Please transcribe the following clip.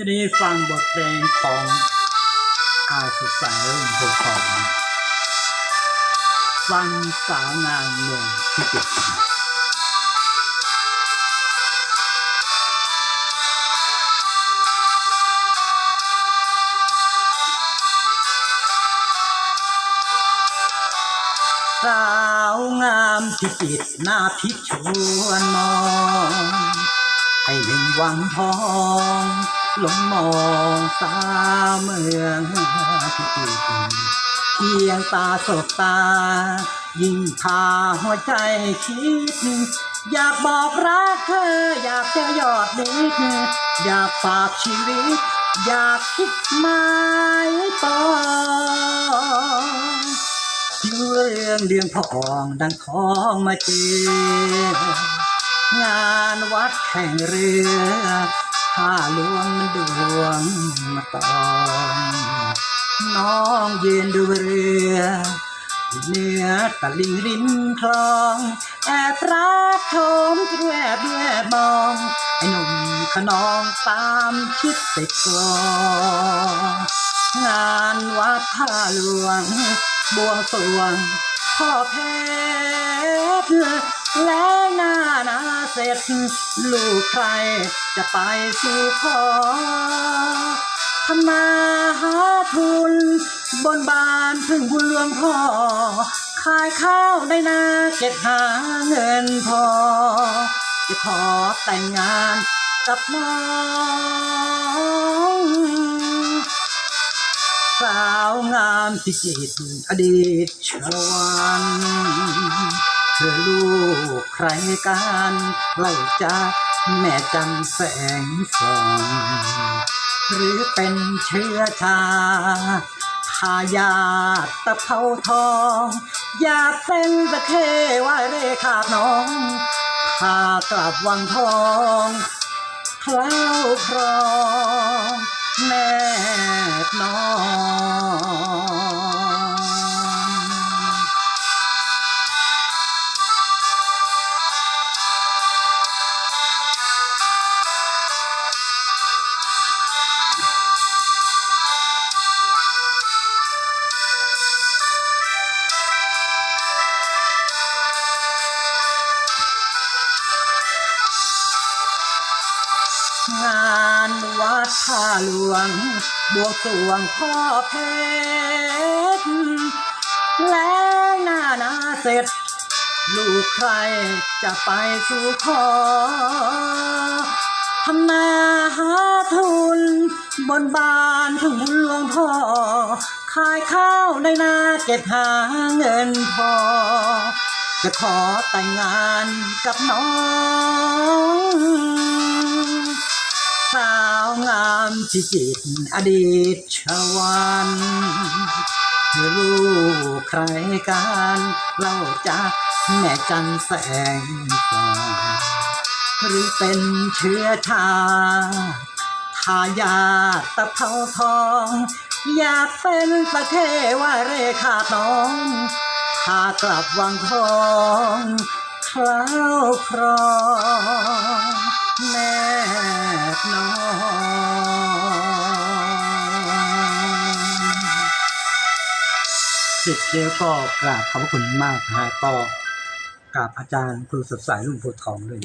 ชนีฟังบทเพลงของอาสุสายรุ่งโพทองฟังสาวงามเมืองพิจิตรสาวงามพิจิตรหน้าพิชวนมองให้หนึ่งวังทอง ลงมองสาเมืองพิจิตรเพียงตาสบตา ยิ่งพาหัวใจคิดอยากบอกรักเธอ อยากจะยอดนิดอยากฝากชีวิต อยากคิดหมายปองเรื่องเรื่องพระองดังท้องมาเจอ งานวัดแข่งเรือข้าหลวงมันดวงมาตองน้องยืนดูเรือเหนือตะลิงริมคลอง แอบรักโทมแวบแวบมอง ไอ้หนุ่มขนองตามคิดติดกลองงานวัดท่าหลวง บวงสรวง พ่อเพชรและหน้านาเสร็จ ลูกใครจะไปสู่ขอทำมาหาทุน บนบานพึ่งบุญหลวงพ่อ ขายข้าวในนาเก็บหาเงินพอ จะขอแต่งงานกับน้อง สาวงามพิจิตรอดีตชวันเธอลูกใครกันเล่าจาแม่จันแสงส่องหรือเป็นเชื้อชาทายาทตะเภาทอง อยากเป็นตะเคว่าเรขาดน้องพากลับวังทองเคล้าครอง แม่น้องงาน วัดท่าหลวง บวงสวงพ่อเพชรและหน้านาเสร็จ ลูกใครจะไปสู่ขอทำนาหาทุน บนบานถึงบุญหลวงพ่อ ขายข้าวในนาเก็บหาเงินพอ จะขอแต่งงานกับน้องิจิตอดีตชวันเธอลูกใครกันเล่าจาแม่จันแสงส่องหรือเป็นเชื้อชาทายาตะเภาทอง อยากเป็นสะเทวาเรขาน้องพากลับวังทองเคล้าวครอง สิทธิ์เดียวก็กราบขอบพระคุณมากนะฮะก็กราบอาจารย์ครูสดใสลุงโพทองด้วยนะ